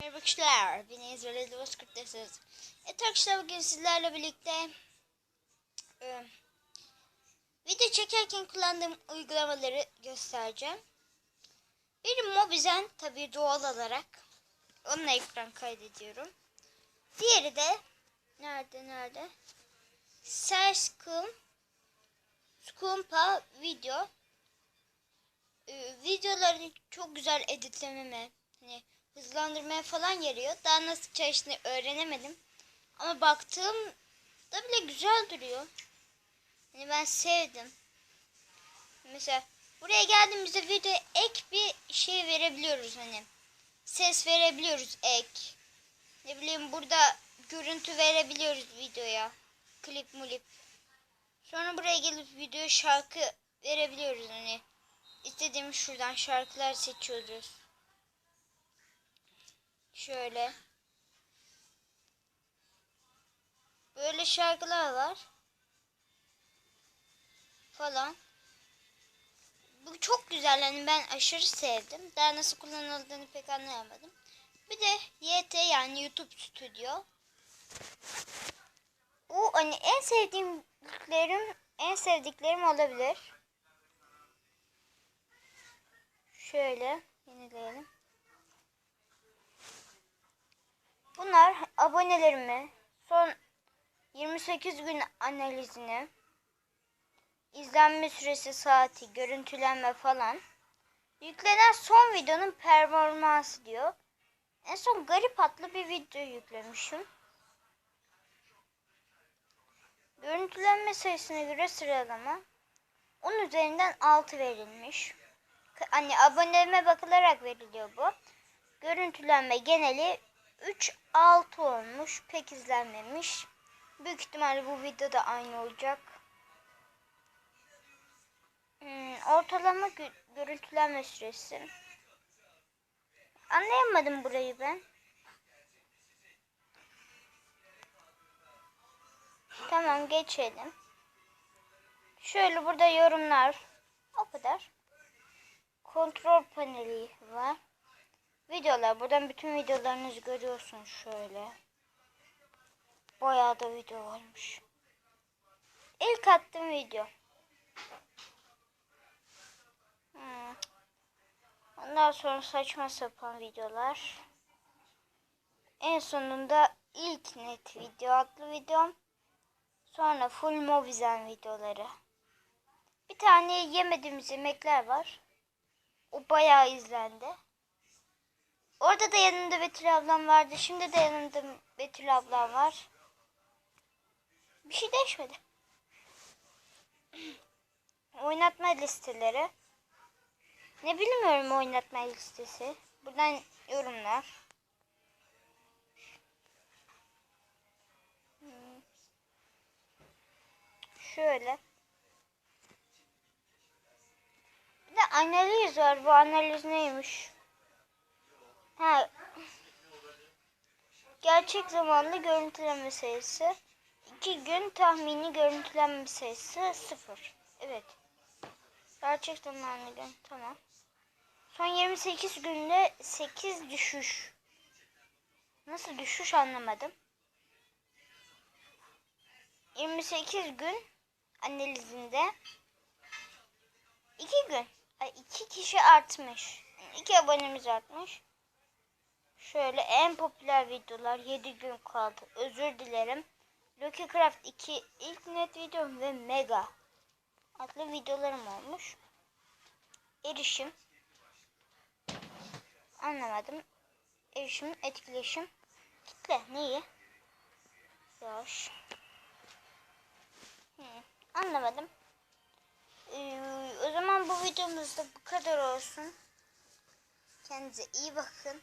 Merhaba arkadaşlar, ben İzrail Bozkurt'tasınız. Evet arkadaşlar bugün sizlerle birlikte e, video çekerken kullandığım uygulamaları göstereceğim. Biri Mobizen tabii doğal olarak. Onunla ekran kaydediyorum. Diğeri de nerede nerede? Serskum Skumpa video. E, videoları çok güzel editlememe, hani hızlandırmaya falan yarıyor. Daha nasıl çalıştığını öğrenemedim. Ama baktığım da bile güzel duruyor. Hani ben sevdim. Mesela buraya geldiğimizde video ek bir şey verebiliyoruz hani. Ses verebiliyoruz ek. Ne bileyim burada görüntü verebiliyoruz videoya. Klip mulip. Sonra buraya gelip video şarkı verebiliyoruz hani. İstediğimiz şuradan şarkılar seçiyoruz. Şöyle. Böyle şarkılar var. Falan. Bu çok güzel. Yani ben aşırı sevdim. Daha nasıl kullanıldığını pek anlayamadım. Bir de YT yani YouTube Studio. O hani en sevdiğimlerim en sevdiklerim olabilir. Şöyle yenileyelim. Bunlar abonelerimi, son 28 gün analizini, izlenme süresi, saati, görüntülenme falan. Yüklenen son videonun performansı diyor. En son garip adlı bir video yüklemişim. Görüntülenme sayısına göre sıralama 10 üzerinden 6 verilmiş. Hani aboneleme bakılarak veriliyor bu. Görüntülenme geneli 3 6 olmuş. Pek izlenmemiş. Büyük ihtimalle bu video da aynı olacak. Hmm, ortalama gö görüntülenme süresi. Anlayamadım burayı ben. Tamam geçelim. Şöyle burada yorumlar. O kadar. Kontrol paneli var. Videolar. Buradan bütün videolarınızı görüyorsun şöyle. Bayağı da video varmış. İlk attığım video. Hmm. Ondan sonra saçma sapan videolar. En sonunda ilk net video adlı videom. Sonra full movizen videoları. Bir tane yemediğimiz yemekler var. O bayağı izlendi. Orada da yanımda Betül ablam vardı. Şimdi de yanımda Betül ablam var. Bir şey değişmedi. Oynatma listeleri. Ne bilmiyorum oynatma listesi. Buradan yorumlar. Şöyle. Bir de analiz var. Bu analiz neymiş? Ha. Gerçek zamanlı görüntüleme sayısı. 2 gün tahmini görüntülenme sayısı 0. Evet. Gerçek zamanlı gün. Tamam. Son 28 günde 8 düşüş. Nasıl düşüş anlamadım. 28 gün analizinde 2 gün. Ay 2 kişi artmış. 2 abonemiz artmış. Şöyle en popüler videolar 7 gün kaldı. Özür dilerim. Lucky Craft 2 ilk net videom ve Mega adlı videolarım olmuş. Erişim anlamadım. Erişim, etkileşim, kitle neyi? Yaş. Hmm, anlamadım. Ee, o zaman bu videomuzda bu kadar olsun. Kendinize iyi bakın.